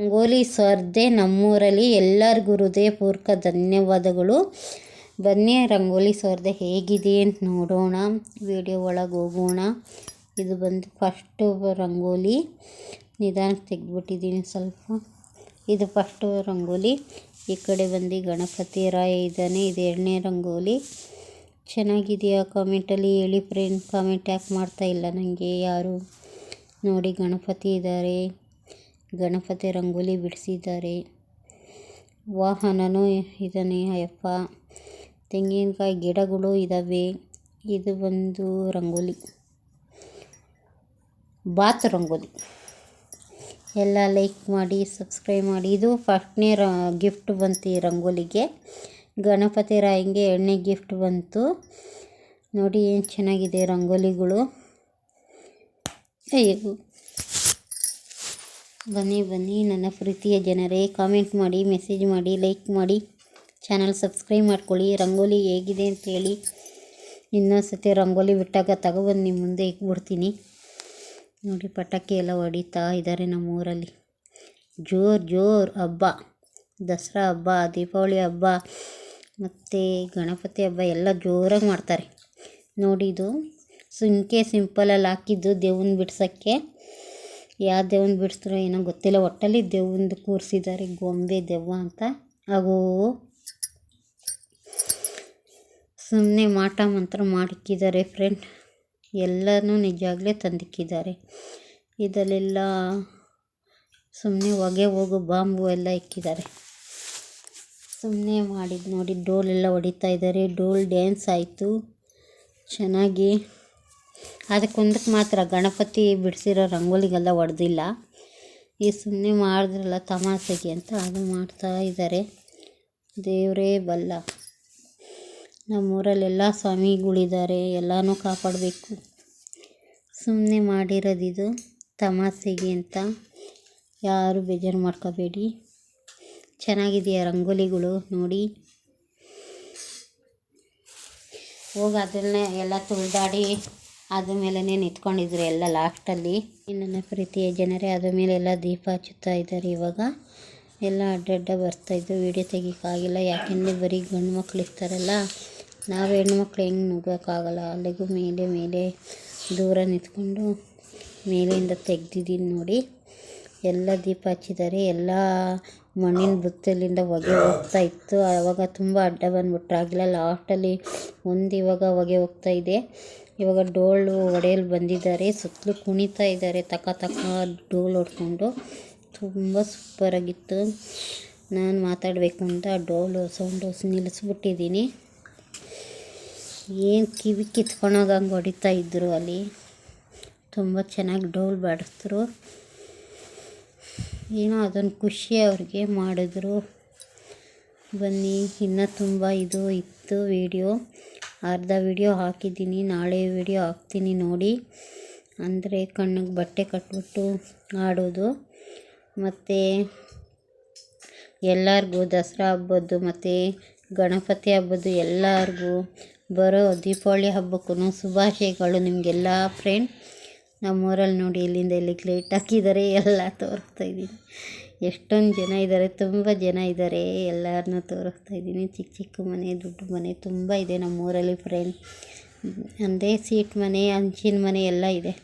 ರಂಗೋಲಿ ಸ್ಪರ್ಧೆ ನಮ್ಮೂರಲ್ಲಿ ಎಲ್ಲರಿಗೂ ಹೃದಯಪೂರ್ವಕ ಧನ್ಯವಾದಗಳು. ಬನ್ನಿ, ರಂಗೋಲಿ ಸ್ಪರ್ಧೆ ಹೇಗಿದೆ ಅಂತ ನೋಡೋಣ. ವಿಡಿಯೋ ಒಳಗೆ ಹೋಗೋಣ. ಇದು ಬಂದು ಫಸ್ಟು ರಂಗೋಲಿ. ನಿಧಾನಕ್ಕೆ ತೆಗೆದ್ಬಿಟ್ಟಿದ್ದೀನಿ ಸ್ವಲ್ಪ. ಇದು ಫಸ್ಟು ರಂಗೋಲಿ. ಈ ಕಡೆ ಬಂದು ಗಣಪತಿ ರಾಯ ಇದ್ದಾನೆ. ಇದು ಎರಡನೇ ರಂಗೋಲಿ. ಚೆನ್ನಾಗಿದೆಯಾ ಕಾಮೆಂಟಲ್ಲಿ ಹೇಳಿ ಫ್ರೆಂಡ್ ಕಾಮೆಂಟ್ ಯಾಕೆ ಮಾಡ್ತಾ ಇಲ್ಲ? ನನಗೆ ಯಾರು ನೋಡಿ ಗಣಪತಿ ಇದ್ದಾರೆ. ಗಣಪತಿ ರಂಗೋಲಿ ಬಿಡಿಸಿದ್ದಾರೆ. ವಾಹನನೂ ಇದ್ದಾನೆ ಅಯ್ಯಪ್ಪ. ತೆಂಗಿನಕಾಯಿ ಗಿಡಗಳು ಇದ್ದಾವೆ ಇದು ಬಂದು ರಂಗೋಲಿ. ಬಾತ್ ರಂಗೋಲಿ. ಎಲ್ಲ ಲೈಕ್ ಮಾಡಿ, ಸಬ್ಸ್ಕ್ರೈಬ್ ಮಾಡಿ. ಇದು ಫಸ್ಟ್ನೇ ರ, ಗಿಫ್ಟ್ ಬಂತು ಈ ರಂಗೋಲಿಗೆ. ಗಣಪತಿ ರಾಯಂಗೆ ಎಣ್ಣೆ ಗಿಫ್ಟ್ ಬಂತು. ನೋಡಿ, ಏನು ಚೆನ್ನಾಗಿದೆ ರಂಗೋಲಿಗಳು. ಅಯ್ಯೋ. ಬನ್ನಿ ಬನ್ನಿ. ನನ್ನ ಪ್ರೀತಿಯ ಜನರೇ ಕಾಮೆಂಟ್ ಮಾಡಿ ಮೆಸೇಜ್ ಮಾಡಿ ಲೈಕ್ ಮಾಡಿ. ಚಾನಲ್ ಸಬ್ಸ್ಕ್ರೈಬ್ ಮಾಡ್ಕೊಳ್ಳಿ. ರಂಗೋಲಿ ಹೇಗಿದೆ ಅಂತೇಳಿ ಇನ್ನೊಂದು ಸತಿ ರಂಗೋಲಿ ಬಿಟ್ಟಾಗ ತಗೊಬಂದು ನಿಮ್ಮ ಮುಂದೆ ಇಕ್ಬಿಡ್ತೀನಿ ನೋಡಿ, ಪಟಾಕಿ ಎಲ್ಲ ಹೊಡಿತಾ ಇದ್ದಾರೆ ನಮ್ಮ ಊರಲ್ಲಿ ಜೋರು ಜೋರು ಹಬ್ಬ. ದಸರಾ ಹಬ್ಬ, ದೀಪಾವಳಿ ಹಬ್ಬ, ಮತ್ತು ಗಣಪತಿ ಹಬ್ಬ ಎಲ್ಲ ಜೋರಾಗಿ ಮಾಡ್ತಾರೆ. ನೋಡಿ ಇದು. ಸುಂಕೆ ಸಿಂಪಲಲ್ಲಿ ಹಾಕಿದ್ದು ದೇವನ ಬಿಡ್ಸೋಕ್ಕೆ. ಯಾವ ದೇವ್ನ ಬಿಡಿಸ್ತಾರೋ ಏನೋ ಗೊತ್ತಿಲ್ಲ. ಒಟ್ಟಲ್ಲಿ ದೇವಂದು ಕೂರಿಸಿದ್ದಾರೆ ಗೊಂಬೆ ದೆವ್ವ ಅಂತ. ಹಾಗೂ ಸುಮ್ಮನೆ ಮಾಟ ಮಂತ್ರ ಮಾಡಿಕ್ಕಿದ್ದಾರೆ ಫ್ರೆಂಡ್ ಎಲ್ಲನೂ ನಿಜವಾಗ್ಲೇ ತಂದಿಕ್ಕಿದ್ದಾರೆ ಇದರಲ್ಲೆಲ್ಲ ಸುಮ್ಮನೆ ಹೊಗೆ ಹೋಗೋ, ಬಾಂಬು ಎಲ್ಲ ಇಕ್ಕಿದ್ದಾರೆ ಸುಮ್ಮನೆ ಮಾಡಿದ್ದು ನೋಡಿ, ಡೋಲೆಲ್ಲ ಹೊಡಿತಾ ಇದ್ದಾರೆ ಡೋಲ್ ಡ್ಯಾನ್ಸ್ ಆಯಿತು. ಚೆನ್ನಾಗಿ ಅದಕ್ಕೊಂದಕ್ಕೆ ಮಾತ್ರ ಗಣಪತಿ ಬಿಡಿಸಿರೋ ರಂಗೋಲಿಗೆಲ್ಲ ಹೊಡೆದಿಲ್ಲ ಈ ಸುಮ್ಮನೆ ಮಾಡಿದ್ರಲ್ಲ ತಮಾಷೆಗೆ ಅಂತ ಅದು ಮಾಡ್ತಾ ಇದ್ದಾರೆ ದೇವರೇ ಬಲ್ಲ. ನಮ್ಮೂರಲ್ಲೆಲ್ಲ ಸ್ವಾಮಿಗಳಿದ್ದಾರೆ, ಎಲ್ಲನೂ ಕಾಪಾಡಬೇಕು. ಸುಮ್ಮನೆ ಮಾಡಿರೋದಿದು ತಮಾಷೆಗೆ ಅಂತ. ಯಾರು ಬೇಜಾರು ಮಾಡ್ಕೋಬೇಡಿ. ಚೆನ್ನಾಗಿದೆಯಾ ರಂಗೋಲಿಗಳು ನೋಡಿ. ಹೋಗಿ ಅದನ್ನೇ ಎಲ್ಲ ತುಳಿದಾಡಿ ಅದ್ರ ಮೇಲೇ ನಿಂತ್ಕೊಂಡಿದ್ರು ಎಲ್ಲ ಲಾಸ್ಟಲ್ಲಿ ನನ್ನ ಪ್ರೀತಿಯ ಜನರೇ, ಅದರ ಮೇಲೆ ಎಲ್ಲ ದೀಪ ಹಚ್ಚುತ್ತಾ ಇದ್ದಾರೆ ಇವಾಗ. ಎಲ್ಲ ಅಡ್ಡಡ್ಡ ಬರ್ತಾಯಿದ್ದು ವೀಡಿಯೋ ತೆಗಿಯೋಕ್ಕಾಗಿಲ್ಲ. ಯಾಕೆಂದರೆ ಬರೀ ಗಂಡು ಮಕ್ಳು ಇರ್ತಾರಲ್ಲ. ನಾವು ಹೆಣ್ಮಕ್ಳು ಹೆಂಗೆ ನುಗ್ಗೋಕ್ಕಾಗಲ್ಲ? ಅಲ್ಲಿಗೂ ಮೇಲೆ ಮೇಲೆ ದೂರ ನಿಂತ್ಕೊಂಡು ಮೇಲಿಂದ ತೆಗ್ದಿದ್ದೀನಿ ನೋಡಿ. ಎಲ್ಲ ದೀಪ ಹಚ್ಚಿದ್ದಾರೆ. ಎಲ್ಲ ಮಣ್ಣಿನ ಬುತ್ತಲಿಂದ ಹೊಗೆ ಹೋಗ್ತಾ ಇತ್ತು. ಆವಾಗ ತುಂಬ ಅಡ್ಡ ಬಂದ್ಬಿಟ್ರಾಗಿಲ್ಲ ಲಾಸ್ಟಲ್ಲಿ ಒಂದು ಇವಾಗ ಹೊಗೆ ಹೋಗ್ತಾ ಇದೆ. ಇವಾಗ ಡೋಲು ಹೊಡೆಯಲು ಬಂದಿದ್ದಾರೆ, ಸುತ್ತಲೂ ಕುಣಿತಾ ಇದ್ದಾರೆ ತಕ ತಕ ಡೋಲ್ ಹೊಡ್ಕೊಂಡು. ತುಂಬ ಸೂಪರಾಗಿತ್ತು ನಾನು ಮಾತಾಡಬೇಕು ಅಂತ ಡೋಲು ಸೌಂಡು ನಿಲ್ಲಿಸ್ಬಿಟ್ಟಿದ್ದೀನಿ. ಏನು ಕಿವಿ ಕಿತ್ಕೊಂಡೋಗಂಗೆ ಹೊಡಿತಾ ಇದ್ದರು ಅಲ್ಲಿ. ತುಂಬ ಚೆನ್ನಾಗಿ ಡೋಲ್ ಬಾಡಿಸಿದ್ರು. ಏನೋ ಅದೊಂದು ಖುಷಿ ಅವ್ರಿಗೆ ಮಾಡಿದ್ರು. ಬನ್ನಿ, ಇನ್ನೂ ತುಂಬ ಇದು ಇತ್ತು ವೀಡಿಯೋ ಅರ್ಧ ವೀಡಿಯೋ ಹಾಕಿದ್ದೀನಿ, ನಾಳೆ ವೀಡಿಯೋ ಹಾಕ್ತೀನಿ ನೋಡಿ. ಅಂದರೆ ಕಣ್ಣಿಗೆ ಬಟ್ಟೆ ಕಟ್ಬಿಟ್ಟು ಆಡೋದು. ಮತ್ತು ಎಲ್ಲರಿಗೂ ದಸರಾ ಹಬ್ಬದ್ದು, ಮತ್ತು ಗಣಪತಿ ಹಬ್ಬದ್ದು ಎಲ್ಲರಿಗೂ ಬರೋ ದೀಪಾವಳಿ ಹಬ್ಬಕ್ಕೂ ಶುಭಾಶಯಗಳು ನಿಮಗೆಲ್ಲ ಫ್ರೆಂಡ್ ನಮ್ಮೂರಲ್ಲಿ ನೋಡಿ ಇಲ್ಲಿಂದ ಇಲ್ಲಿಗೆ ಲೈಟ್ ಹಾಕಿದ್ದಾರೆ, ಎಲ್ಲ ತೋರಿಸ್ತಾ ಇದ್ದೀನಿ. ಎಷ್ಟೊಂದು ಜನ ಇದ್ದಾರೆ ತುಂಬ ಜನ ಇದ್ದಾರೆ ಎಲ್ಲರನ್ನೂ ತೋರಿಸ್ತಾ ಇದ್ದೀನಿ. ಚಿಕ್ಕ ಚಿಕ್ಕ ಮನೆ, ದೊಡ್ಡ ಮನೆ, ತುಂಬ ಇದೆ ನಮ್ಮೂರಲ್ಲಿ ಫ್ರೆಂಡ್ ಅಂದರೆ ಸೀಟ್ ಮನೆ ಹಂಚಿನ ಮನೆ ಎಲ್ಲ ಇದೆ.